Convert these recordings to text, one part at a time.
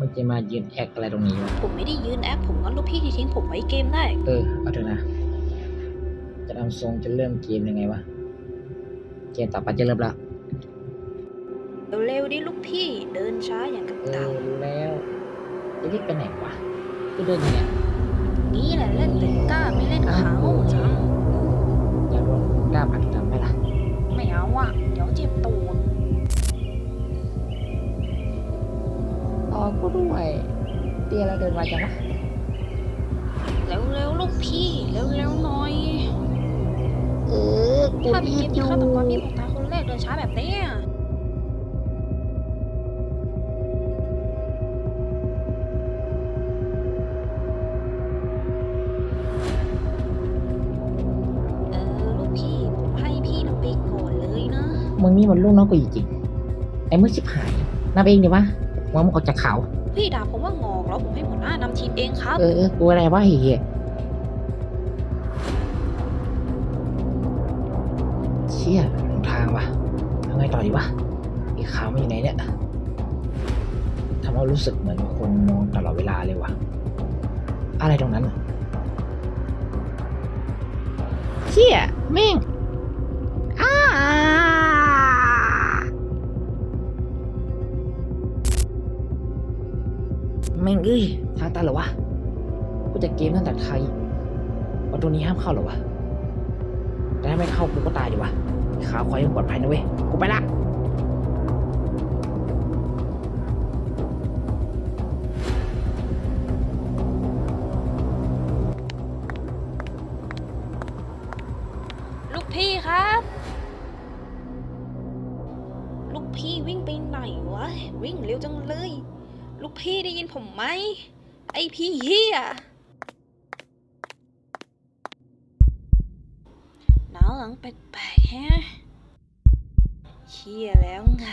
มึงจะมายืนแอคอะไรตรงนี้วะผมไม่ได้ยืนแอคผมงั้นลูกพี่ที่ทิ้งผมไว้เกมได้ เออเอาเถอะนะ จะทำทรงจะเริ่มเกมยังไงวะ เกมต่อไปจะเริ่มละเร็วๆดิลูกพี่เดินช้าอย่างกับเอเต่าอรู้แล้วจะรีบไปไหนวะก็เดินอย่างเงี้ยนี่แหละเล่นแต่กล้าไม่เล่นเขาจังอยากโดนกล้าผลักดันไหมล่ะ ไม่เอาอะเดี๋ยวเจ็บตูด ก็ด้วยเตี้ยแล้วเดินไวจังวะเร็วๆลูกพี่เร็วๆหน่อยเออกูถ้าเป็นรีเกบมอที่ยู่ฆาตกรมีผมตายคนแรกเดินช้าแบบเนี้ยเออลูกพี่ผมให้พี่นำไปก่อนเลยนะมึงนี่มันลูกน้องกูจริงๆไอ้มือชิบหายนับเองดีวะ วางมึงออกจากเขาพี่ด่าผมว่างอกแล้วผมให้หัวหน้านำทีมเองครับ เออเออกูอะไรวะเฮียเชี่ยหลงทางวะเอาไงต่อดีวะอีกขาวมันอยู่ไหนเนี่ยทำให้รู้สึกเหมือนคนมองตลอดเวลาเลยวะอะไรตรงนั้นน่ะเชี่ยแม่ง แม่งเอ้ยทางตันเหรอวะกูจะเกมตั้งแต่ไทยประตูนี้ห้ามเข้าเหรอวะแต่ถ้าไม่เข้ากูก็ตายดีวะขาควายยังปลอดภัยนะเว้ยกูไปละลูกพี่ครับ ลูกพี่วิ่งไปไหนวะ วิ่งเร็วจังเลย ลูกพี่ได้ยินผมไหม ไอพี่เฮียหนาวหลังแปลกๆแฮะเฮียแล้วไง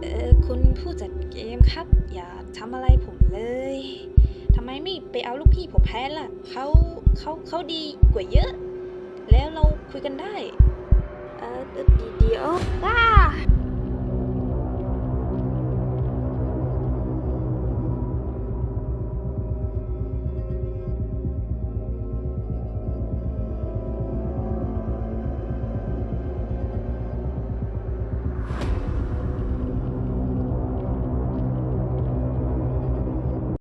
เออคุณผู้จัดเกมครับ อย่าทำอะไรผมเลยทำไมไม่ไปเอาลูกพี่ผมแพ้ล่ะเขาเขาเขาดีกว่าเยอะ แล้วเราคุยกันได้